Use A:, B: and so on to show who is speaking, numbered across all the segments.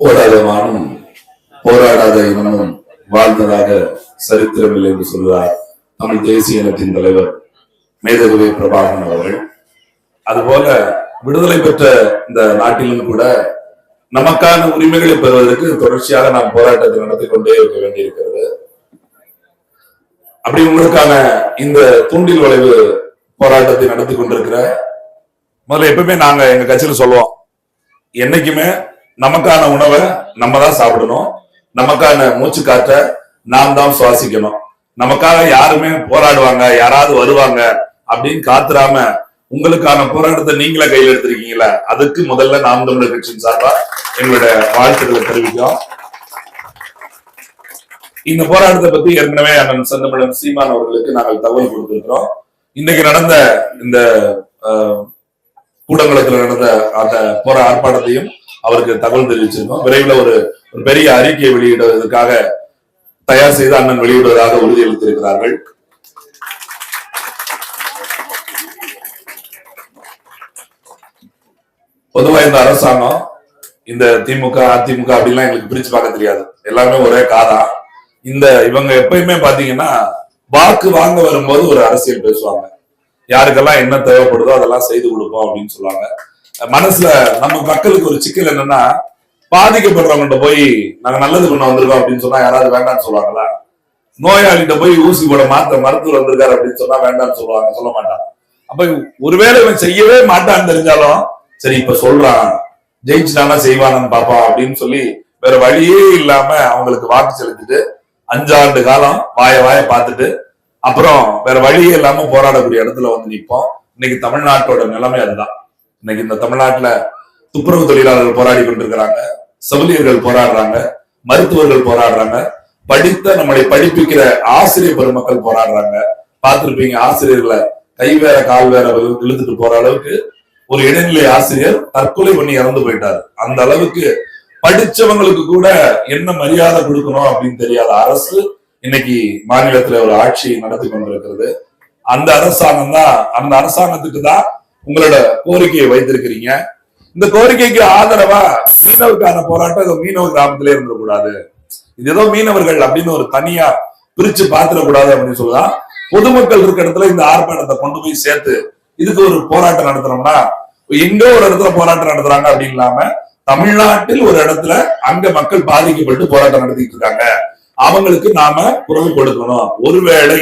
A: போராதவானும் போராடாத இனமும் வாழ்ந்ததாக சரித்திரமில்லை என்று சொல்கிறார் தமிழ் தேசிய இனத்தின் தலைவர் மேதகுவே பிரபாகரன் அவர்கள். அதுபோல விடுதலை பெற்ற இந்த நாட்டிலும் கூட நமக்கான உரிமைகளை பெறுவதற்கு தொடர்ச்சியாக நாம் போராட்டத்தை நடத்தி கொண்டே இருக்க வேண்டியிருக்கிறது. அப்படி உங்களுக்கான இந்த தூண்டில் வளைவு போராட்டத்தை நடத்தி கொண்டிருக்கிற முதல்ல எப்பவுமே நாங்க எங்க கட்சியில சொல்லுவோம் என்னைக்குமே நமக்கான உணவை நம்ம தான் சாப்பிடணும். நமக்கான மூச்சு காற்ற நாம் தான் சுவாசிக்கணும். நமக்காக யாருமே போராடுவாங்க யாராவது வருவாங்க அப்படின்னு காத்துறாம உங்களுக்கான போராட்டத்தை நீங்களே கையில் எடுத்திருக்கீங்களா அதுக்கு முதல்ல நாம் தமிழர் கட்சியின் சார்பா எங்களோட வாழ்த்துக்களை தெரிவிக்கிறோம். இந்த போராட்டத்தை பத்தி ஏற்கனவே அண்ணன் செந்தமிழன் சீமான் அவர்களுக்கு நாங்கள் தகவல் கொடுத்திருக்கிறோம். இன்னைக்கு நடந்த இந்த கூடங்குளத்துல நடந்த அந்த போற ஆர்ப்பாட்டத்தையும் அவருக்கு தகவல் தெரிவிச்சிருக்கோம். விரைவில் ஒரு ஒரு பெரிய அறிக்கையை வெளியிடுவதற்காக தயார் செய்து அண்ணன் வெளியிடுவதாக உறுதியளித்திருக்கிறார்கள். பொதுவா இந்த அரசாங்கம் இந்த திமுக அதிமுக அப்படிலாம் எங்களுக்கு பிரிச்சு பார்க்க தெரியாது. எல்லாமே ஒரே காதா. இந்த இவங்க எப்பயுமே பாத்தீங்கன்னா வாக்கு வாங்க வரும்போது ஒரு அரசியல் பேசுவாங்க. யாருக்கெல்லாம் என்ன தேவைப்படுதோ அதெல்லாம் செய்து கொடுப்போம் அப்படின்னு சொல்லுவாங்க. மனசுல நம்ம மக்களுக்கு ஒரு சிக்கல் என்னன்னா பாதிக்கப்படுறவங்கள்ட்ட போய் நாங்க நல்லது பண்ண வந்திருக்கோம் அப்படின்னு சொன்னா யாராவது வேண்டாம்னு சொல்லுவாங்களா நோயாளிகிட்ட போய் ஊசி போட மாத்த மருத்துவர் வந்திருக்காரு அப்படின்னு சொன்னா வேண்டாம்னு சொல்லுவாங்க சொல்ல மாட்டான். அப்ப ஒருவேளை இவன் செய்யவே மாட்டான்னு தெரிஞ்சாலும் சரி இப்ப சொல்றான். ஜெயிச்சுட்டானா செய்வானு பாப்பா அப்படின்னு சொல்லி வேற வழியே இல்லாம அவங்களுக்கு வாக்கு செலுத்திட்டு அஞ்சாண்டு காலம் வாய வாய பார்த்துட்டு அப்புறம் வேற வழியே இல்லாம போராடக்கூடிய இடத்துல வந்து நிப்போம் இன்னைக்கு தமிழ்நாட்டோட நிலைமை அதுதான். இன்னைக்கு இந்த தமிழ்நாட்டுல துப்புரவு தொழிலாளர்கள் போராடி கொண்டிருக்கிறாங்க செவிலியர்கள் போராடுறாங்க மருத்துவர்கள் போராடுறாங்க படித்த நம்மளை படிப்பிக்கிற ஆசிரியர் பெருமக்கள் போராடுறாங்க. பார்த்திருப்பீங்க ஆசிரியர்களை கை வேற கால் வேற இழுத்துட்டு போற அளவுக்கு ஒரு இடைநிலை ஆசிரியர் தற்கொலை பண்ணி இறந்து போயிட்டாரு. அந்த அளவுக்கு படிச்சவங்களுக்கு கூட என்ன மரியாதை கொடுக்கணும் அப்படின்னு தெரியாத அரசு இன்னைக்கு மாநிலத்துல ஒரு ஆட்சி நடத்தி கொண்டிருக்கிறது. அந்த அரசாங்கம் தான் அந்த அரசாங்கத்துக்கு தான் உங்களோட கோரிக்கையை வைத்திருக்கிறீங்க. இந்த கோரிக்கைக்கு ஆதரவா மீனவுக்கான போராட்டம் ஏதோ மீனவ கிராமத்திலே இருந்துடக்கூடாது. இது ஏதோ மீனவர்கள் அப்படின்னு ஒரு தனியா பிரிச்சு பாத்திரக்கூடாது அப்படின்னு சொல்லலாம். பொதுமக்கள் இருக்க இடத்துல இந்த ஆர்ப்பாட்டத்தை கொண்டு போய் சேர்த்து இதுக்கு ஒரு போராட்டம் நடத்துறோம்னா எங்கோ ஒரு இடத்துல போராட்டம் நடத்துறாங்க அப்படின்னு இல்லாம தமிழ்நாட்டில் ஒரு இடத்துல அங்க மக்கள் பாதிக்கப்பட்டு போராட்டம் நடத்திட்டு இருக்காங்க. அவங்களுக்கு நாம குரல் கொடுக்கணும். ஒருவேளை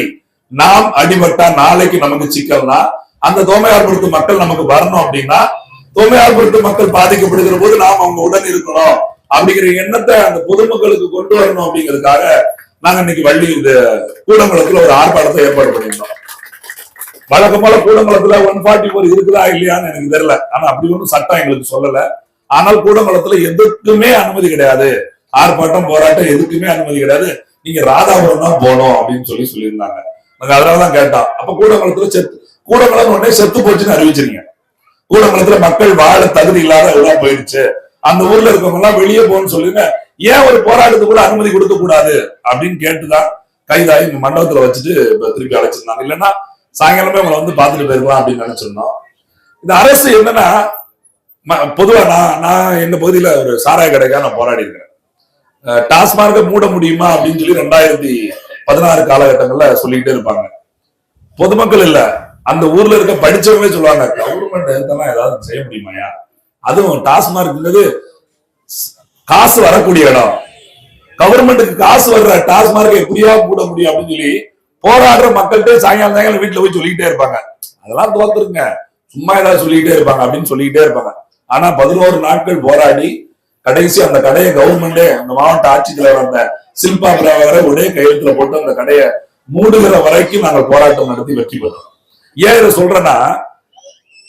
A: நாம் அடிபட்டா நாளைக்கு நமக்கு சிக்கல்னா அந்த தோமையார்புரத்து மக்கள் நமக்கு வரணும் அப்படின்னா தோமையார்புரத்து மக்கள் பாதிக்கப்படுகிற போது நாம் அவங்க உடன் இருக்கணும் அப்படிங்கிற எண்ணத்தை அந்த பொதுமக்களுக்கு கொண்டு வரணும் அப்படிங்கிறதுக்காக நாங்க இன்னைக்கு வள்ளி இது கூடங்குளத்துல ஒரு ஆர்ப்பாட்டத்தை ஏற்பாடு பண்ணியிருந்தோம். வழக்கம் போல கூடங்குளத்துல ஒன் ஃபார்ட்டி ஃபோர் இருக்குதா இல்லையான்னு எனக்கு தெரியல. ஆனா அப்படி ஒன்றும் சட்டம் எங்களுக்கு சொல்லல. ஆனால் கூடங்குளத்துல எதுக்குமே அனுமதி கிடையாது. ஆர்ப்பாட்டம் போராட்டம் எதுக்குமே அனுமதி கிடையாது. நீங்க ராதாபுரம் தான் போகணும் அப்படின்னு சொல்லி சொல்லியிருந்தாங்க. நாங்க அதனாலதான் கேட்டோம். அப்ப கூடங்குளத்துல செத்து கூடங்குளம் உடனே செத்து போச்சுன்னு அறிவிச்சிருங்க. கூடங்குளத்துல மக்கள் வாழ தகுதி இல்லாத எல்லாம் போயிடுச்சு. அந்த ஊர்ல இருக்கவங்க எல்லாம் வெளியே போகணும்னு சொல்லுங்க ஏன் ஒரு போராட்டத்துக்கு கூட அனுமதி கொடுக்க கூடாது? அப்படின்னு கேட்டுதான் கைதாகி இங்க மண்டபத்துல வச்சுட்டு திருப்பி அழைச்சிருந்தாங்க இல்லைன்னா சாயங்காலமே உங்களை வந்து பாத்துட்டு போயிருக்கலாம் அப்படின்னு நினைச்சிருந்தோம். இந்த அரசு என்னன்னா ம- பொதுவா நான் நான் எங்க பகுதியில ஒரு சாராய கடைக்காக நான் போராடி இருக்கிறேன். டாஸ்மாக மூட முடியுமா அப்படின்னு சொல்லி ரெண்டாயிரத்தி பதினாறு காலகட்டங்கள்ல சொல்லிக்கிட்டே இருப்பாங்க. பொதுமக்கள் இல்ல. அந்த ஊர்ல இருக்க படிச்சவங்களே சொல்லுவாங்க கவர்மெண்ட் இதெல்லாம் ஏதாவது செய்ய முடியுமாயா அதுவும் டாஸ்மார்க்ங்கிறது காசு வரக்கூடிய இடம். கவர்மெண்ட்டுக்கு காசு வர்ற டாஸ்மார்க்கை எப்படியா கூட முடியும் அப்படின்னு சொல்லி போராடுற மக்கள்கிட்ட சாயங்காலம் சாயங்காலம் வீட்டுல போய் சொல்லிக்கிட்டே இருப்பாங்க. அதெல்லாம் தோத்துருங்க. சும்மா ஏதாவது சொல்லிக்கிட்டே இருப்பாங்க அப்படின்னு சொல்லிக்கிட்டே இருப்பாங்க. ஆனா பதினோரு நாட்கள் போராடி கடைசி அந்த கடையை கவர்மெண்டே அந்த மாவட்ட ஆட்சித்தலைவர் அந்த சில்பா பிரபாகரை ஒரே கையெழுத்துல போட்டு அந்த கடையை மூடுகிற வரைக்கும் நாங்கள் போராட்டம் நடத்தி வெற்றி பெற்றோம். ஏன் இதை சொல்றேன்னா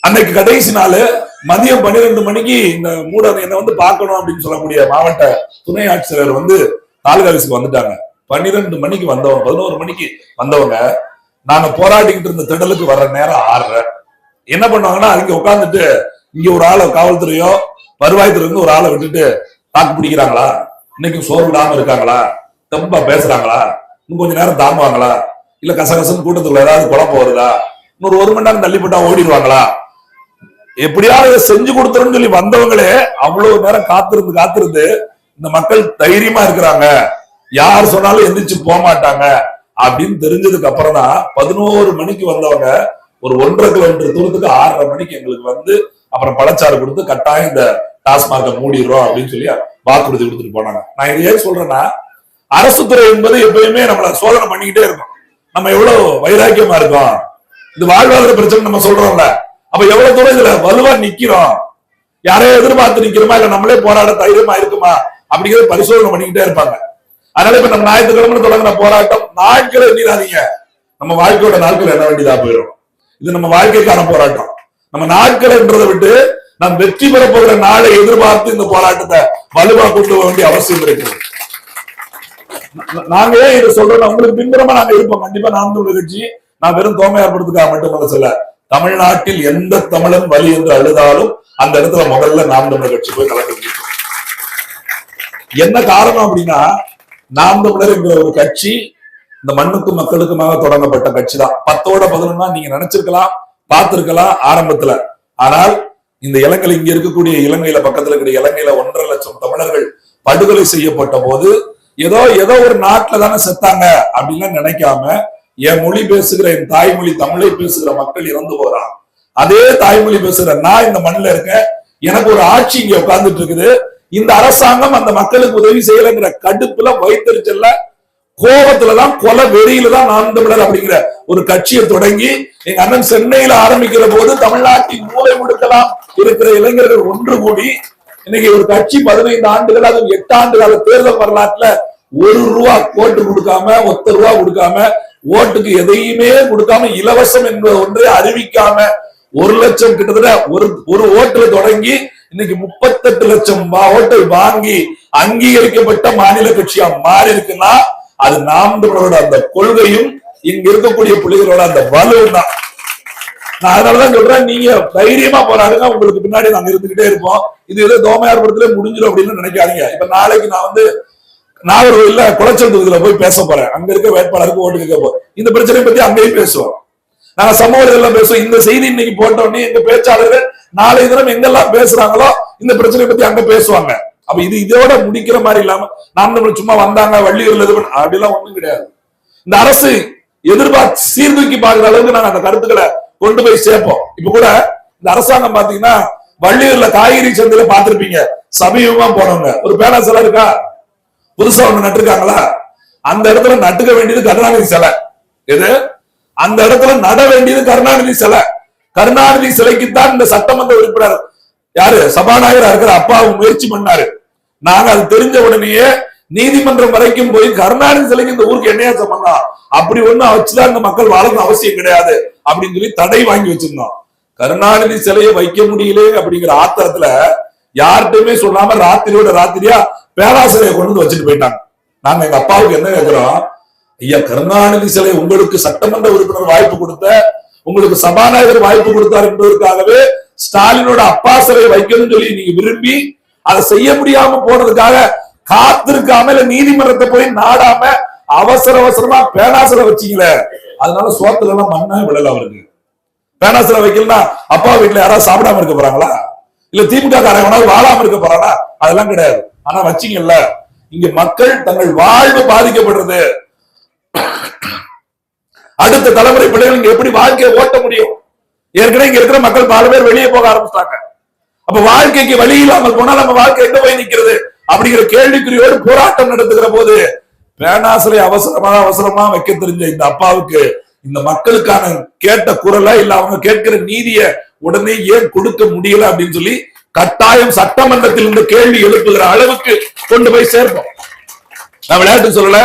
A: அன்னைக்கு கடைசி நாள் மதியம் பன்னிரெண்டு மணிக்கு இந்த மூட என்ன வந்து பார்க்கணும் அப்படின்னு சொல்லக்கூடிய மாவட்ட துணை ஆட்சியர் வந்து தாலுகா வந்துட்டாங்க. பன்னிரெண்டு மணிக்கு வந்தவங்க பதினோரு மணிக்கு வந்தவங்க நாங்க போராடிக்கிட்டு இருந்த திடலுக்கு வர்ற நேரம் ஆறரை. என்ன பண்ணுவாங்கன்னா அங்க உட்காந்துட்டு இங்க ஒரு ஆளை காவல்துறையோ வருவாய்த்துறை இருந்து ஒரு ஆளை விட்டுட்டு தாக்கு பிடிக்கிறாங்களா? இன்னைக்கு சோறு விடாம இருக்காங்களா? தெம்பா பேசுறாங்களா? இன்னும் கொஞ்ச நேரம் தாங்குவாங்களா? இல்ல கசகசன்னு கூட்டத்துக்குள்ள ஏதாவது குழப்பம் வருதா? இன்னொரு ஒரு மணி நேரம் தள்ளி போட்டா ஓடிடுவாங்களா? எப்படியாவது இதை செஞ்சு கொடுத்துருன்னு சொல்லி வந்தவங்களே அவ்வளவு நேரம் காத்திருந்து காத்திருந்து இந்த மக்கள் தைரியமா இருக்கிறாங்க. யார் சொன்னாலும் எந்திரிச்சு போக மாட்டாங்க அப்படின்னு தெரிஞ்சதுக்கு அப்புறம் தான் பதினோரு மணிக்கு வந்தவங்க ஒரு ஒன்றரை கிலோமீட்டர் தூரத்துக்கு ஆறரை மணிக்கு எங்களுக்கு வந்து அப்புறம் பழச்சாறு கொடுத்து கட்டாயம் இந்த டாஸ்மாக மூடிடுறோம் அப்படின்னு சொல்லி வாக்குறுதி கொடுத்துட்டு போனாங்க. நான் இதை ஏன் சொல்றேன்னா அரசு துறை என்பது எப்பயுமே நம்மள சோதனை பண்ணிக்கிட்டே இருக்கும். நம்ம எவ்வளவு வைராக்கியமா இருக்கோம்? இது வாழ்வாதார பிரச்சனை நம்ம சொல்றோம்ல. அப்ப எவ்வளவு தூரம் இதுல வலுவா நிக்கிறோம்? யாரையும் எதிர்பார்த்து நிக்கிறோமா? இல்ல நம்மளே போராட தைரியமா இருக்குமா? அப்படிங்கறத பரிசோதனை பண்ணிக்கிட்டே இருப்பாங்க. அதனால இப்ப நம்ம ஞாயிற்றுக்கிழமை தொடங்கின போராட்டம் நாட்களை எண்ணிடாதீங்க நம்ம வாழ்க்கையோட நாட்கள் என்ன வேண்டியதா போயிடும் இது நம்ம வாழ்க்கைக்கான போராட்டம். நம்ம நாட்கள்ன்றதை விட்டு நாம் வெற்றி பெற போகிற நாளை எதிர்பார்த்து இந்த போராட்டத்தை வலுவா கொண்டு வர வேண்டிய அவசியம் இருக்கிறது. நாங்க ஏன் இதை சொல்றோம். உங்களுக்கு பின்புறமா நாங்க இருப்போம். கண்டிப்பா நான் கட்சி. நான் வெறும் தோமையார் படத்துக்காக மட்டுமல்ல சொல்ல தமிழ்நாட்டில் எந்த தமிழன் வலி என்று அழுதாலும் அந்த இடத்துல முதல்ல நாம் தமிழர் கட்சி போய் கலந்து என்ன காரணம் அப்படின்னா நாம் தமிழர் என்கிற ஒரு கட்சி இந்த மண்ணுக்கும் மக்களுக்குமாக தொடங்கப்பட்ட கட்சி தான் பத்தோட பதினொன்னா நீங்க நினைச்சிருக்கலாம் பார்த்திருக்கலாம் ஆரம்பத்துல. ஆனால் இந்த இலங்கை இங்க இருக்கக்கூடிய இலங்கையில பக்கத்துல இருக்கிற இலங்கையில ஒன்றரை லட்சம் தமிழர்கள் படுகொலை செய்யப்பட்ட போது ஏதோ ஏதோ ஒரு நாட்டுல தானே செத்தாங்க அப்படின்லாம் நினைக்காம என் மொழி பேசுகிற என் தாய்மொழி தமிழை பேசுகிற மக்கள் இறந்து போறான். அதே தாய்மொழி பேசுகிற நான் இந்த மண்ணில் இருக்கேன். எனக்கு ஒரு ஆட்சி இங்க உட்கார்ந்துட்டு இருக்குது. இந்த அரசாங்கம் அந்த மக்களுக்கு உதவி செய்யலைங்கிற கடுப்புல வைத்தறிச்சல்ல கோபத்துலதான் கொலை வெறியில தான் நான் தமிழர் அப்படிங்கிற ஒரு கட்சியை தொடங்கி எங்க அண்ணன் சென்னையில ஆரம்பிக்கிற போது தமிழ்நாட்டின் மூலை முடுக்கலாம் இருக்கிற இளைஞர்கள் ஒன்று கூடி இன்னைக்கு ஒரு கட்சி பதினைந்து ஆண்டுகள் அதுவும் எட்டு ஆண்டு கால தேர்தல் வரலாற்றுல ஒரு ரூபா கோட்டு கொடுக்காம ஒத்த ரூபா கொடுக்காம ஓட்டுக்கு எதையுமே கொடுக்காம இலவசம் என்பது ஒன்றை அறிவிக்காம ஒரு லட்சம் கிட்டத்தட்ட ஒரு ஒரு ஓட்டுல தொடங்கி இன்னைக்கு முப்பத்தெட்டு லட்சம் ஓட்டை வாங்கி அங்கீகரிக்கப்பட்ட மாநில கட்சியா மாறி இருக்குன்னா அது நாம் தமிழரோட அந்த கொள்கையும் இங்க இருக்கக்கூடிய புள்ளிகளோட அந்த வலுவும் தான். நான் அதனாலதான் சொல்றேன் நீங்க தைரியமா போராடுங்க உங்களுக்கு பின்னாடி நாங்க இருந்துகிட்டே இருப்போம். இது ஏதோ தோமையார் படத்துல முடிஞ்சிடும் அப்படின்னு நினைக்காதீங்க. இப்ப நாளைக்கு நான் வந்து நாகர்கோவில்ல குளச்சல் தொகுதியில போய் பேச போறேன். அங்க இருக்க வேட்பாளருக்கு ஓட்டு கேட்க போறேன். இந்த பிரச்சனையை பத்தி அங்கேயும் பேசுவோம். நாங்க சமூகத்துல பேசுவோம். இந்த செய்தி இன்னைக்கு போட்ட உடனே எங்க பேச்சாளர்கள் நாளை தினம் எங்கெல்லாம் பேசுறாங்களோ இந்த பிரச்சனையை பத்தி அங்க பேசுவாங்க. அப்ப இது இதோட முடிக்கிற மாதிரி இல்லாம நாம் நம்ம சும்மா வந்தாங்க வள்ளியூர்ல இது பண்ண- அப்படிலாம் ஒண்ணும் கிடையாது. இந்த அரசு எதிர்பார்த்து சீர்தூக்கி பாக்குற அளவுக்கு நாங்க அந்த கருத்துக்களை கொண்டு போய் சேர்ப்போம். இப்ப கூட இந்த அரசாங்கம் பாத்தீங்கன்னா வள்ளியூர்ல காய்கறி சந்தையில பார்த்திருப்பீங்க. சமீபமா போனவங்க. ஒரு பேனா சில இருக்கா? புதுசா ஒண்ணு நட்டுருக்காங்களா? அந்த இடத்துல நட்டுக்க வேண்டியது கருணாநிதி சிலை. எது? அந்த இடத்துல நட வேண்டியது கருணாநிதி சிலை. கருணாநிதி சிலைக்குத்தான் இந்த சட்டமன்ற உறுப்பினர் யாரு? சபாநாயகரா இருக்கிற அப்பாவும் முயற்சி பண்ணாரு. நாங்க அது தெரிஞ்ச உடனேயே நீதிமன்றம் வரைக்கும் போய் கருணாநிதி சிலைக்கு இந்த ஊருக்கு என்னையா சம்பந்தம் அப்படி ஒண்ணு வச்சுதான் இந்த மக்கள் வாழணும் அவசியம் கிடையாது அப்படின்னு சொல்லி தடை வாங்கி வச்சிருந்தோம். கருணாநிதி சிலையை வைக்க முடியல அப்படிங்கிற ஆத்திரத்துல யார்கிட்டயுமே சொல்லாம ராத்திரியோட ராத்திரியா பேராசிரியை கொண்டு வந்து வச்சுட்டு போயிட்டாங்க. நாங்க எங்க அப்பாவுக்கு என்ன கேட்கிறோம் ஐயா கருணாநிதி சிலை உங்களுக்கு சட்டமன்ற உறுப்பினர் வாய்ப்பு கொடுத்த உங்களுக்கு சபாநாயகர் வாய்ப்பு கொடுத்தார் என்பதற்காகவே ஸ்டாலினோட அப்பா சிலையை வைக்கணும்னு சொல்லி நீங்க விரும்பி அதை செய்ய முடியாம போனதுக்காக காத்திருக்காம இல்ல நீதிமன்றத்தை போய் நாடாம அவசர அவசரமா பேனாசில வச்சீங்களே. அதனால சோத்துல எல்லாம் மண்ணா விடல அவருக்கு. பேனாசில வைக்கலன்னா அப்பா வீட்டுல யாராவது சாப்பிடாம இருக்க போறாங்களா? இல்ல திமுக காரங்க வாழாம இருக்க போறாங்களா அதெல்லாம் கிடையாது. ஆனா வச்சீங்கல்ல இங்க மக்கள் தங்கள் வாழ்வு பாதிக்கப்படுறது. அடுத்த தலைமுறை பிள்ளைகள் இங்க எப்படி வாழ்க்கையை ஓட்ட முடியும்? ஏற்கனவே இங்க இருக்கிற மக்கள் பல பேர் வெளியே போக ஆரம்பிச்சிட்டாங்க. அப்ப வாழ்க்கைக்கு வழி இல்லாமல் போனா நம்ம வாழ்க்கை எங்க போய் நிக்கிறது? அப்படிங்கிற கேள்விக்குரியோடு போராட்டம் நடத்துகிற போது பேனாசிலை அவசரமா அவசரமா வைக்க தெரிஞ்ச இந்த அப்பாவுக்கு இந்த மக்களுக்கான கேட்ட குரலா இல்ல அவங்க கேட்கிற நீதிய உடனே ஏன் கொடுக்க முடியல அப்படின்னு சொல்லி கட்டாயம் சட்டமன்றத்தில் இந்த கேள்வி எழுப்புகிற அளவுக்கு கொண்டு போய் சேர்ப்போம். நான் விளையாட்டு சொல்லல.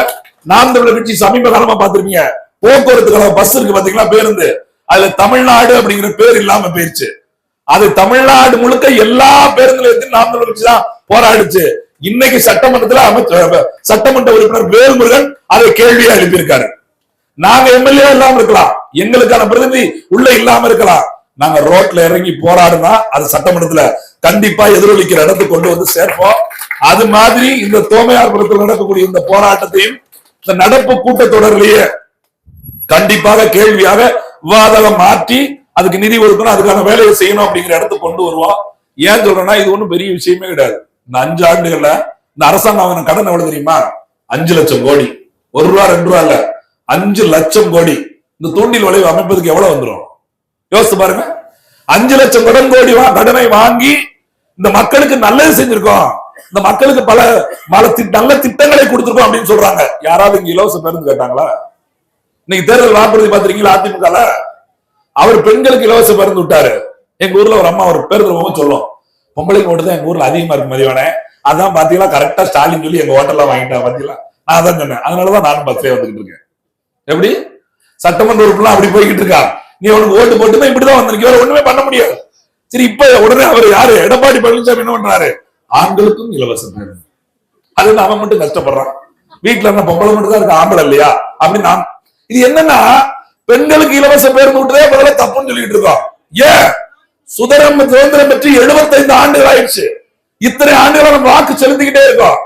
A: நாம் தமிழர் கட்சி சமீப காலமா பாத்துருக்கீங்க போக்குவரத்து கழக பஸ் இருக்கு பாத்தீங்களா பேருந்து. அதுல தமிழ்நாடு அப்படிங்கிற பேர் இல்லாம போயிருச்சு. அது தமிழ்நாடு முழுக்க எல்லா பேருந்து நிலையத்தையும் நாம் தமிழர் கட்சி தான் போராடிச்சு. இன்னைக்கு சட்டமன்றத்துல அமைச்சர் சட்டமன்ற உறுப்பினர் வேல்முருகன் அதை கேள்வியா எழுப்பியிருக்காரு. நாங்க எம்எல்ஏ இல்லாம இருக்கலாம். எங்களுக்கான பிரதிநிதி உள்ள இல்லாம இருக்கலாம். நாங்க ரோட்ல இறங்கி போராடுனா அது சட்டமன்றத்துல கண்டிப்பா எதிரொலிக்கிற இடத்துக்கு கொண்டு வந்து சேர்ப்போம். அது மாதிரி இந்த தோமையார்புரத்தில் நடக்கக்கூடிய இந்த போராட்டத்தையும் இந்த நடப்பு கூட்டத்தொடரிலேயே கண்டிப்பாக கேள்வியாக விவாதம் மாற்றி அதுக்கு நிதி ஒதுக்கணும் அதுக்கான வேலையை செய்யணும் அப்படிங்கிற இடத்துக்கு கொண்டு வருவோம். ஏன் சொல்றேன்னா இது ஒண்ணும் பெரிய விஷயமே கிடையாது. இந்த அஞ்சு ஆண்டுகள்ல இந்த அரசாங்கம் அவன கடன் எவ்வளவு தெரியுமா? அஞ்சு லட்சம் கோடி. ஒரு ரூபா ரெண்டு ரூபா இல்ல. அஞ்சு லட்சம் கோடி. இந்த தூண்டில் வளைவு அமைப்பதுக்கு எவ்வளவு வந்துரும்? யோசித்து பாருங்க. அஞ்சு லட்சம் கடன் கோடி வா- கடனை வாங்கி இந்த மக்களுக்கு நல்லது செஞ்சிருக்கோம். இந்த மக்களுக்கு பல பல நல்ல திட்டங்களை கொடுத்துருக்கோம் அப்படின்னு சொல்றாங்க. யாராவது இங்க இலவச பேருந்து கேட்டாங்களா? இன்னைக்கு தேர்தல் வாக்குறுதி பாத்திருக்கீங்களா அதிமுக அவர் பெண்களுக்கு இலவச பேருந்து விட்டாரு. எங்க ஊர்ல ஒரு அம்மா ஒரு பேருந்து ரொம்ப சொல்லும். பொம்பளைக்கு ஓட்டு தான் எங்க ஊர்ல அதிகமா இருக்கு மதியானே. அதான் பாத்தீங்களா? கரெக்டா ஸ்டாலின் சொல்லி எங்க ஹோட்டல்ல வாங்கிட்டா பாத்தீங்களா? நான் அதான் சொன்னேன். அதனாலதான் நானும் பஸ்லயே வந்துகிட்டு இருக்கேன். எப்படி? சட்டமன்ற உறுப்பினர் அப்படி போய்கிட்டு இருக்கா? நீ அவனுக்கு ஓட்டு போட்டுதான் இப்படிதான் வந்திருக்க. வேற ஒண்ணுமே பண்ண முடியாது. சரி இப்ப உடனே அவர் யாரு? எடப்பாடி பழனிசாமி என்ன பண்றாரு? ஆண்களுக்கும் இலவச பேருந்து. அது வந்து அவன் மட்டும் கஷ்டப்படுறான். வீட்டுல இருந்த பொம்பளை மட்டும் தான் இருக்கு ஆம்பளை இல்லையா? அப்படின்னு நான் இது என்னன்னா பெண்களுக்கு இலவச பேருந்து விட்டுதே முதல்ல தப்புன்னு சொல்லிட்டு இருக்கோம். ஏன்? சுதந்திரம் சுதந்திரம் பற்றி எழுபத்தைந்து ஆண்டுகள் ஆயிடுச்சு. இத்தனை ஆண்டுகளா நம்ம வாக்கு செலுத்திக்கிட்டே இருக்கோம்.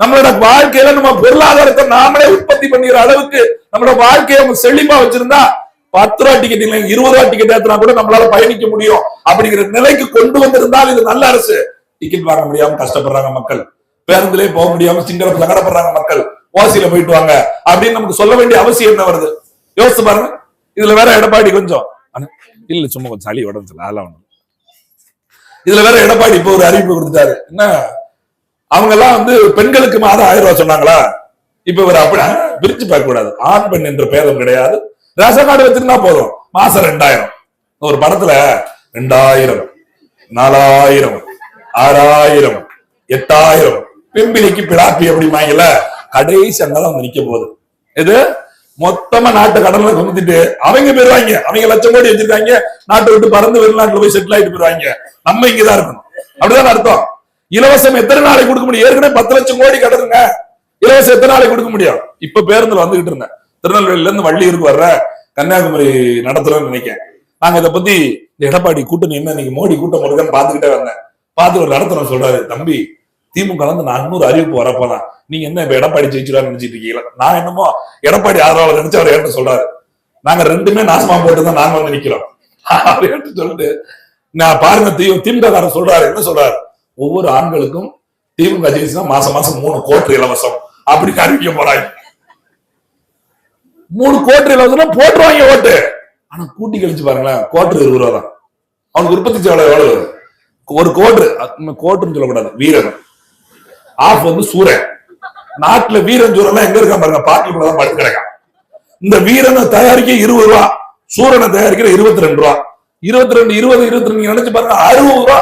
A: நம்மளோட வாழ்க்கையில நம்ம பொருளாதாரத்தை நாமளே உற்பத்தி பண்ணிக்கிற அளவுக்கு நம்மளோட வாழ்க்கையை நம்ம செழிப்பா வச்சிருந்தா பத்து ரூபா டிக்கெட் இல்லை இருபது ரூபா டிக்கெட் ஏத்தினா கூட நம்மளால பயணிக்க முடியும் அப்படிங்கிற நிலைக்கு கொண்டு வந்திருந்தால் இது நல்ல அரசு. டிக்கெட் வாங்க முடியாம கஷ்டப்படுறாங்க மக்கள். பேருந்துலயே போக முடியாம சிங்கள சங்கடப்படுறாங்க மக்கள். ஓசியில போயிட்டு வாங்க அப்படின்னு நமக்கு சொல்ல வேண்டிய அவசியம் என்ன வருது? யோசிச்சு பாருங்க. இதுல வேற எடப்பாடி கொஞ்சம். இல்ல சும்மா கொஞ்சம் சளி உடம்பு சரியில்லை, அதெல்லாம் இதுல வேற எடப்பாடி இப்ப ஒரு அறிவிப்பு கொடுத்துட்டாரு. என்ன? அவங்க எல்லாம் வந்து பெண்களுக்கு மாதம் ஆயிரம் ரூபாய் சொன்னாங்களா? இப்ப இவர் அப்படி பிரிச்சு பார்க்க கூடாது ஆண் பெண் என்ற பேதம் கிடையாது. ரேஷன் கார்டு வச்சிருந்தா போதும். மாசம் ரெண்டாயிரம். ஒரு படத்துல ரெண்டாயிரம் நாலாயிரம் ஆறாயிரம் எட்டாயிரம். பிம்பிலிக்கு பிளாப்பி அப்படிமாங்கல கடைசி அங்கதான் வந்து நிக்க போகுது. இது மொத்தமா நாட்டு கடன்ல குமித்துட்டு அவங்க போயிருவாங்க. அவங்க லட்சம் கோடி வச்சிருக்காங்க. நாட்டை விட்டு பறந்து வெளிநாட்டுல போய் செட்டில் ஆயிட்டு போயிருவாங்க. நம்ம இங்கதான் இருக்கணும். அப்படிதான் அர்த்தம்? இலவசம் எத்தனை நாளைக்கு கொடுக்க முடியும்? ஏற்கனவே பத்து லட்சம் கோடி கடனுங்க இலவசம் எத்தனை நாளைக்கு கொடுக்க முடியும்? இப்ப பேருந்துல வந்துகிட்டு இருந்தேன். திருநெல்வேலியில இருந்து வள்ளியூருக்கு வர்ற கன்னியாகுமரி நடத்துறோம்னு நினைக்கிறேன். நாங்க இதை பத்தி இந்த எடப்பாடி கூட்டணி என்ன இன்னைக்கு மோடி கூட்டம் வருதுன்னு பாத்துக்கிட்டே வந்தேன். பார்த்து ஒரு நடத்துறோம் சொல்றாரு. தம்பி திமுக வந்து நானூறு அறிவிப்பு வரப்போதான் நீங்க என்ன இப்ப எடப்பாடி ஜெயிச்சிருவான்னு நினைச்சிட்டு இருக்கீங்களா? நான் என்னமோ எடப்பாடி ஆதரவாளர் நினைச்சு அவர் ஏன்னு சொல்றாரு. நாங்க ரெண்டுமே நாசமா போட்டு தான் நாங்க வந்து நிக்கிறோம் அப்படின்னு சொல்லிட்டு நான் பாருங்க திமுக காரன் சொல்றாரு. என்ன சொல்றாரு? ஒவ்வொரு ஆண்களுக்கும் திமுக ஜெயிச்சுனா மாசம் மாசம் மூணு கோட்டு இலவசம். அப்படின்னு அறிவிக்க போறாங்க. மூணு கோட்டு இலவசம் போட்டுருவாங்க ஓட்டு. ஆனா கூட்டி கழிச்சு பாருங்களேன் கோட்டு இருபது ரூபா தான். அவனுக்கு உற்பத்தி செலவு எவ்வளவு வரும்? ஒரு கோட்டு கோட்டுன்னு சொல்லக்கூடாது வீரன். ஆஃப் வந்து சூரன். நாட்டுல வீரன் சூரன் எங்க இருக்கான் பாருங்க பாட்டில் தான் படுத்து கிடக்கான். இந்த வீரனை தயாரிக்க இருபது ரூபா சூரனை தயாரிக்கிற இருபத்தி ரெண்டு ரூபா. இருபத்தி ரெண்டு இருபது இருபத்தி ரெண்டு நினைச்சு பாருங்க அறுபது ரூபா.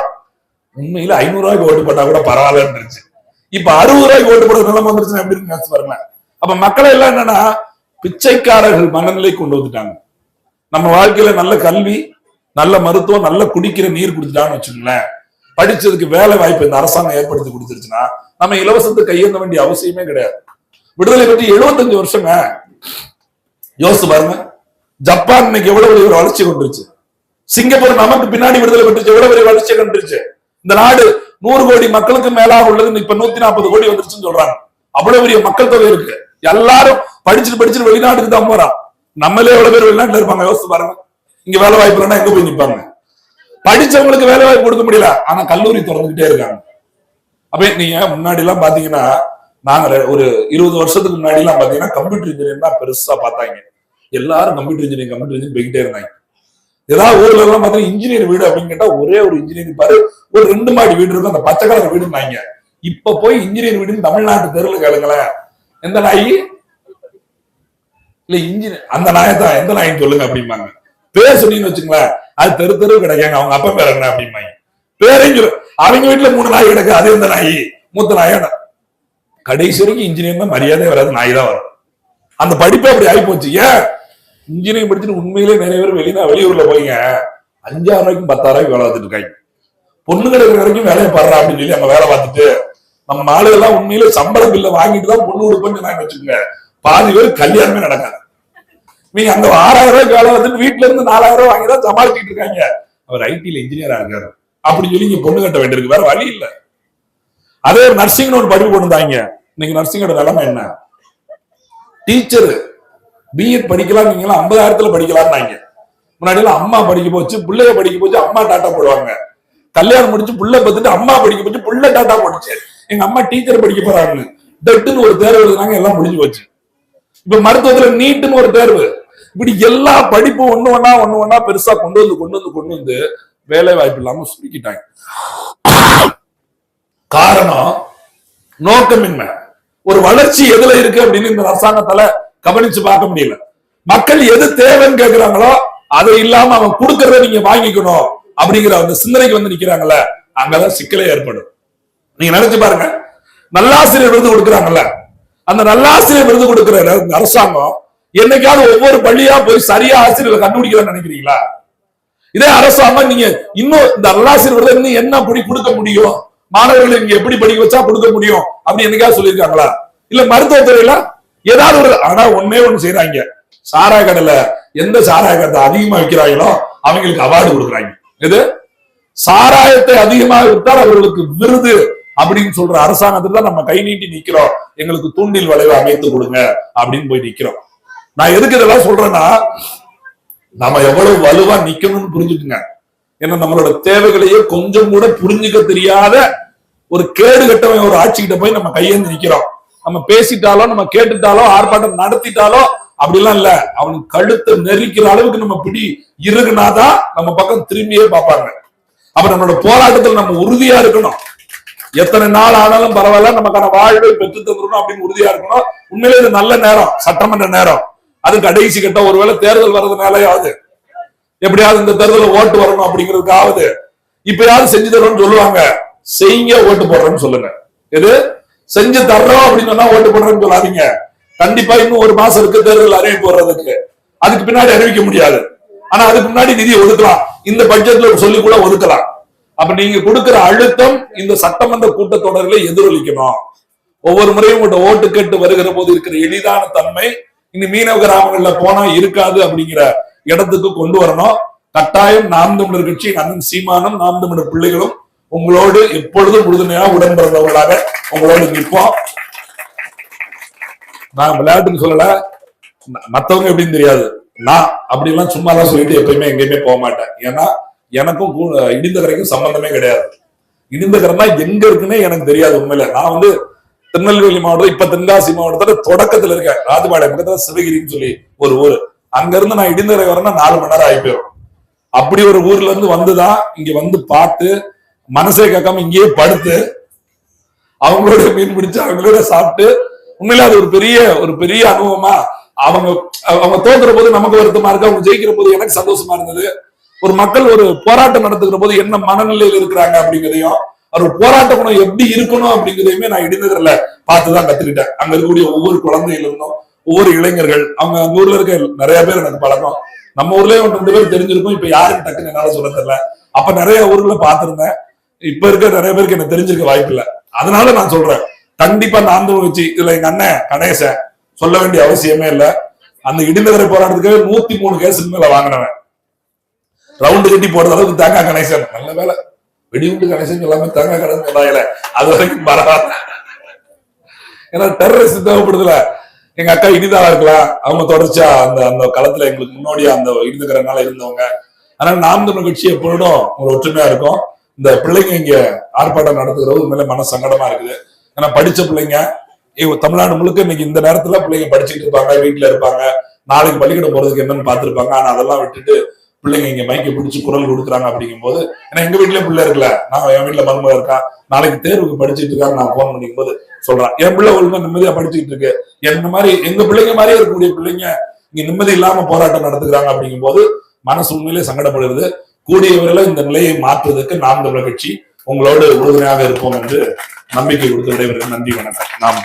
A: உண்மையில ஐநூறு ரூபாய்க்கு ஓட்டு போட்டா கூட பரவாயில்லன்னு இருந்துச்சு இப்ப அறுபது ரூபாய்க்கு ஓட்டு போடுற நிலைமை வந்துருச்சுன்னா எப்படி இருக்கு நினைச்சு பாருங்களேன். அப்ப மக்களை எல்லாம் என்னன்னா பிச்சைக்காரர்கள் மனநிலை கொண்டு வந்துட்டாங்க. நம்ம வாழ்க்கையில நல்ல கல்வி நல்ல மருத்துவம் நல்ல குடிக்கிற நீர் கொடுத்துட்டான்னு வச்சுக்கோங்களேன். படிச்சதுக்கு வேலை வாய்ப்பு இந்த அரசாங்கம் ஏற்படுத்தி கொடுத்துருச்சுன்னா நம்ம இலவசத்துக்கு கையேந்த வேண்டிய அவசியமே கிடையாது. விடுதலை பற்றி 75 வருஷங்க. யோசிச்சு பாருங்க. ஜப்பான் இன்னைக்கு எவ்வளவு பெரிய ஒரு வளர்ச்சி கொண்டுருச்சு. சிங்கப்பூர் நமக்கு பின்னாடி விடுதலை பெற்றுச்சு எவ்வளவு பெரிய வளர்ச்சி கண்டுருச்சு. இந்த நாடு நூறு கோடி மக்களுக்கு மேலாக உள்ளது இப்ப நூத்தி நாற்பது கோடி வந்துருச்சுன்னு சொல்றாங்க. அவ்வளவு பெரிய மக்கள் தொகை இருக்கு. எல்லாரும் படிச்சுட்டு படிச்சுட்டு வெளிநாட்டுக்கு தான் போறான். நம்மளே எவ்வளவு பேர் வெளிநாட்டுல இருப்பாங்க? யோசிச்சு பாருங்க. இங்க வேலை வாய்ப்பு இல்லைன்னா எங்க போய் நிப்பாங்க? படிச்சவங்களுக்கு வேலை வாய்ப்பு கொடுக்க முடியல. ஆனா கல்லூரி திறந்துகிட்டே இருக்காங்க. அப்ப நீங்க முன்னாடி எல்லாம் பாத்தீங்கன்னா நாங்க ஒரு இருபது வருஷத்துக்கு முன்னாடி எல்லாம் பாத்தீங்கன்னா கம்ப்யூட்டர் இன்ஜினியர் தான் பெருசா பார்த்தாங்க. எல்லாரும் கம்ப்யூட்டர் இன்ஜினியர் கம்ப்யூட்டர் இன்ஜினியர் போய்கிட்டே இருந்தாங்க. ஏதாவது ஊர்ல எல்லாம் பாத்தீங்கன்னா இன்ஜினியர் வீடு அப்படின்னு கேட்டா ஒரே ஒரு இன்ஜினியர் பாரு ஒரு ரெண்டு மாடி வீடு இருக்கும். அந்த பச்சை கலர் வீடுனாங்க இப்ப போய் இன்ஜினியர் வீடுன்னு தமிழ்நாட்டு தெருல கேளுங்களேன். எந்த நாய்? இல்ல இன்ஜினியர் அந்த நாயத்தான் எந்த நாயின்னு சொல்லுங்க அப்படிம்பாங்க. பேர் சொன்னீங்கன்னு வச்சுங்களேன் அது தெரு தெரு கிடைக்காங்க. அவங்க அப்பா பேர் என்ன அப்படிம்பாங்க. பேரையும் சொல்லு. அவங்க வீட்டுல மூணு நாய் கிடக்கு. அது எந்த நாய்? மூத்த நாயான கடைசி வரைக்கும் இன்ஜினியர் தான் மரியாதை வராது. நாய் தான் வரும். அந்த படிப்பே அப்படி ஆகி போச்சு ஏன்? இன்ஜினியரிங் படிச்சுட்டு உண்மையிலே நிறைய பேர் வெளியே வெளியூர்ல போய்ங்க அஞ்சாயிரம் ரூபாய்க்கும் பத்தாயிரம் ரூபாய்க்கு வேலை பார்த்துட்டு இருக்காங்க. பொண்ணு கிடைக்கிற வரைக்கும் வேலையை பாடுறா அப்படின்னு சொல்லி அங்க வேலை பார்த்துட்டு நம்ம ஆளுகெல்லாம் உண்மையிலே சம்பள பில்ல வாங்கிட்டு தான் பொண்ணு கொடுப்பேன்னு சொன்னாங்க வச்சுக்கோங்க பாதி பேர் கல்யாணமே நடக்காது. நீங்க அந்த ஆறாயிரம் ரூபாய்க்கு வேலை வந்துட்டு வீட்டுல இருந்து நாலாயிரம் ரூபாய் வாங்கி தான் சமாளிச்சுட்டு இருக்காங்க. அவர் ஐடியில இன்ஜினியரா இருக்காரு. அப்படின்னு சொல்லி இங்க பொண்ணு கட்ட வேண்டியிருக்கு. வேற வழி இல்ல. அதே நர்சிங்னு ஒரு படிப்பு கொண்டு வந்தாங்க. இன்னைக்கு நர்சிங்கோட நிலைமை என்ன? டீச்சரு பிஎட் படிக்கலாம் நீங்க எல்லாம் ஐம்பதாயிரத்துல படிக்கலாம்னாங்க. முன்னாடி எல்லாம் அம்மா படிக்க போச்சு பிள்ளைய படிக்க போச்சு அம்மா டாட்டா போடுவாங்க. கல்யாணம் முடிச்சு புள்ள பத்துட்டு அம்மா படிக்க போச்சு புள்ள டாட்டா போடுச்சு. எங்க அம்மா டீச்சர் படிக்க போறாங்கன்னு டெட்டுன்னு ஒரு தேர்வு எழுதுனாங்க எல்லாம் முடிஞ்சு போச்சு. இப்ப மருத்துவத்துல நீட்டுன்னு ஒரு தேர்வு. இப்படி எல்லா படிப்பும் ஒண்ணு ஒண்ணா ஒண்ணு ஒன்னா பெருசா கொண்டு வந்து கொண்டு வந்து கொண்டு வந்து வேலை வாய்ப்பு இல்லாம சுருக்கிட்டாங்க. காரணம் நோக்கமின்மை. ஒரு வளர்ச்சி எதுல இருக்கு அப்படின்னு இந்த அரசாங்கத்தால கவனிச்சு பார்க்க முடியல. மக்கள் எது தேவைன்னு கேட்கிறாங்களோ அது இல்லாம அவன் கொடுக்கறத நீங்க வாங்கிக்கணும் அப்படிங்கிற அந்த சிந்தனைக்கு வந்து நிக்கிறாங்கல்ல அங்கதான் சிக்கலே ஏற்படும். நீங்க நினைச்சு பாருங்க. நல்லாசிரியர் விருது கொடுக்குறாங்கல்ல. அந்த நல்லாசிரியர் விருது கொடுக்கிற அரசாங்கம் என்னைக்காவது ஒவ்வொரு பள்ளியா போய் சரியா ஆசிரியர்களை கண்டுபிடிக்கலாம்னு நினைக்கிறீங்களா? இதே அரசாங்கம் நீங்க இன்னும் இந்த நல்லாசிரியர் விருது இன்னும் என்ன அப்படி கொடுக்க முடியும்? மாணவர்களை நீங்க எப்படி படிக்க வச்சா கொடுக்க முடியும்? அப்படின்னு என்னைக்காவது சொல்லியிருக்காங்களா? இல்ல மருத்துவத்துறையில ஏதாவது ஒரு ஆனா ஒன்னே ஒண்ணு செய்யறாங்க சாராய கடையில எந்த சாராய கடத்தை அதிகமா விற்கிறாங்களோ அவங்களுக்கு அவார்டு கொடுக்குறாங்க. இது சாராயத்தை அதிகமாக விட்டால் அவர்களுக்கு விருது அப்படின்னு சொல்ற அரசாங்கத்துல தான் நம்ம கை நீட்டி நிக்கிறோம். எங்களுக்கு தூண்டில் வளைவு அமைத்து கொடுங்க அப்படின்னு போய் நிக்கிறோம். நான் எதுக்கு இதெல்லாம் சொல்றேன்னா நாம எவ்வளவு வலுவா நிக்கணும்னு புரிஞ்சுக்குங்க. ஏன்னா நம்மளோட தேவைகளையே கொஞ்சம் கூட புரிஞ்சுக்க தெரியாத ஒரு கேடு கட்டவன் ஒரு ஆட்சிக்கிட்ட போய் நம்ம கையேந்து நிக்கிறோம். நம்ம பேசிட்டாலோ நம்ம கேட்டுட்டாலோ ஆர்ப்பாட்டம் நடத்திட்டாலோ அப்படிலாம் இல்ல. அவன் கழுத்தை நெரிக்கிற அளவுக்கு நம்ம பிடி இருக்குனாதான் நம்ம பக்கம் திரும்பியே பார்ப்பாங்க. அப்ப நம்மளோட போராட்டத்தில் நம்ம உறுதியா இருக்கணும். எத்தனை நாள் ஆனாலும் பரவாயில்ல நமக்கான வாழ்வை பெற்று தந்துடணும் அப்படின்னு உறுதியா இருக்கணும். உண்மையிலே இது நல்ல நேரம் சட்டமன்ற நேரம். அது கடைசி கட்ட ஒருவேளை தேர்தல் வர்றதுனாலயாவது. எப்படியாவது இந்த தேர்தலில் ஓட்டு வரணும் அப்படிங்கிறதுக்காவது. இப்பயாவது செஞ்சு தரணும்னு சொல்லுவாங்க. செய்யுங்க ஓட்டு போடுறோம்னு சொல்லுங்க. எது? செஞ்சு தர்றோம் அப்படின்னு சொன்னா ஓட்டு போடுறேன்னு சொல்லாதீங்க. கண்டிப்பா இன்னும் ஒரு மாசம் இருக்கு தேர்தல் அறிவிப்பு வர்றதுக்கு. அதுக்கு பின்னாடி அறிவிக்க முடியாது. ஆனா அதுக்கு முன்னாடி நிதி ஒதுக்கலாம். இந்த பட்ஜெட்ல சொல்லி கூட ஒதுக்கலாம். அப்ப நீங்க கொடுக்கிற அழுத்தம் இந்த சட்டமன்ற கூட்டத்தொடரில் எதிரொலிக்கணும். ஒவ்வொரு முறையும் உங்கள்கிட்ட ஓட்டு கேட்டு வருகிற போது இருக்கிற எளிதான தன்மை இனி மீனவ கிராமங்கள்ல போனா இருக்காது அப்படிங்கிற இடத்துக்கு கொண்டு வரணும். கட்டாயம் நாம் தமிழர் கட்சி அண்ணன் சீமானும் நாம் தமிழர் பிள்ளைகளும் உங்களோடு எப்பொழுதும் உறுதுணையாக உடன்பிறந்தவர்களாக உங்களோடு நிற்போம். நான் விளையாட்டுன்னு சொல்லல. மத்தவங்க எப்படின்னு தெரியாது. நான் அப்படிலாம் சும்மா தான் சொல்லிட்டு எப்பயுமே எங்கேயுமே போக மாட்டேன். ஏன்னா எனக்கும் இடிந்த கரைக்கும் சம்பந்தமே கிடையாது. இடிந்த கரைனா எங்க இருக்குன்னே எனக்கு தெரியாது உண்மையில. நான் வந்து திருநெல்வேலி மாவட்டம் இப்ப தென்காசி மாவட்டத்துல தொடக்கத்துல இருக்கேன். ராஜபாளையம் பக்கத்துல சிவகிரின்னு சொல்லி ஒரு ஊர். அங்க இருந்து நான் இடிந்த கரை வரேன்னா நாலு மணி நேரம் ஆகி போயிடும் அப்படி ஒரு ஊர்ல இருந்து வந்துதான் இங்க வந்து பார்த்து மனசே கேட்காம இங்கேயே படுத்து அவங்களோட மீன் பிடிச்சு அவங்களோட சாப்பிட்டு உண்மையில அது ஒரு பெரிய ஒரு பெரிய அனுபவமா? அவங்க அவங்க தோக்குற போது நமக்கு வருத்தமா இருக்கு அவங்க ஜெயிக்கிற போது எனக்கு சந்தோஷமா இருந்தது. ஒரு மக்கள் ஒரு போராட்டம் நடத்துகிற போது என்ன மனநிலையில் இருக்கிறாங்க அப்படிங்கிறதையும் ஒரு போராட்ட குணம் எப்படி இருக்கணும் அப்படிங்கிறதையுமே நான் இடிநகர்ல பார்த்துதான் கத்துக்கிட்டேன். அங்க இருக்கக்கூடிய ஒவ்வொரு குழந்தையில இருந்தும் ஒவ்வொரு இளைஞர்கள் அவங்க அங்க ஊர்ல இருக்க நிறைய பேர் எனக்கு பழக்கம். நம்ம ஊர்லயே ஒன்று ரெண்டு பேர் தெரிஞ்சிருக்கும் இப்ப யாருக்கு டக்குன்னு என்னால சொல்ல தெரியல. அப்ப நிறைய ஊர்களை பார்த்திருந்தேன். இப்ப இருக்க நிறைய பேருக்கு எனக்கு தெரிஞ்சிருக்க வாய்ப்பு இல்ல அதனால நான் சொல்றேன். கண்டிப்பா அந்த ஆந்தோலன் வச்சு இதுல எங்க அண்ணன் கணேசன் சொல்ல வேண்டிய அவசியமே இல்ல. அந்த இடிநகரை போராட்டத்துக்கு நூத்தி மூணு கேஸ் மேல வாங்கினவன். ரவுண்டு கட்டி போடுற அளவுக்கு தேங்காய் கணேசன். நல்ல வேலை. வெடிகுண்டு கணேசன் எல்லாமே தேங்காய் கணேசன் சொன்னாங்கல்ல அது வரைக்கும் பரவாயில்ல ஏன்னா டெரரிஸ்ட் தேவைப்படுதுல. எங்க அக்கா இனிதாவா இருக்கலாம். அவங்க தொடர்ச்சியா அந்த அந்த களத்துல எங்களுக்கு முன்னோடியா அந்த இருந்துக்கிறனால இருந்தவங்க. அதனால நாம் தமிழ் கட்சி எப்பொழுதும் ஒரு ஒற்றுமையா இருக்கும். இந்த பிள்ளைங்க இங்க ஆர்ப்பாட்டம் நடத்துகிறது. உண்மையில மன சங்கடமா இருக்குது. ஏன்னா படிச்ச பிள்ளைங்க தமிழ்நாடு முழுக்க இன்னைக்கு இந்த நேரத்துல பிள்ளைங்க படிச்சுட்டு இருப்பாங்க வீட்டுல இருப்பாங்க. நாளைக்கு பள்ளிக்கூடம் போறதுக்கு என்னன்னு பார்த்துருப்பாங்க. ஆனா அதெல்லாம் விட்டுட்டு பிள்ளைங்க இங்க மைக்க பிடிச்சி குரல் கொடுக்குறாங்க அப்படிங்கும்போது ஏன்னா எங்க வீட்லயே பிள்ளை இருக்குல்ல. நான் என் வீட்டுல மருமக இருக்கா? நாளைக்கு தேர்வுக்கு படிச்சுட்டு இருக்காங்க நான் போன் பண்ணிக்கும் போது சொல்றேன். என் பிள்ளை ஒழுங்கா நிம்மதியா படிச்சுட்டு இருக்கு. என்ன மாதிரி எங்க பிள்ளைங்க மாதிரியே இருக்கக்கூடிய பிள்ளைங்க இங்க நிம்மதி இல்லாம போராட்டம் நடத்துக்கிறாங்க அப்படிங்கும்போது மனசு உண்மையிலே சங்கடப்படுகிறது. கூடிய இந்த நிலையை மாற்றுவதற்கு நாம் தமிழர் கட்சி உங்களோடு உறுதுணையாக இருப்போம் என்று நம்பிக்கை கொடுத்து விடைபெறுகிறேன். நன்றி வணக்கம். நாம்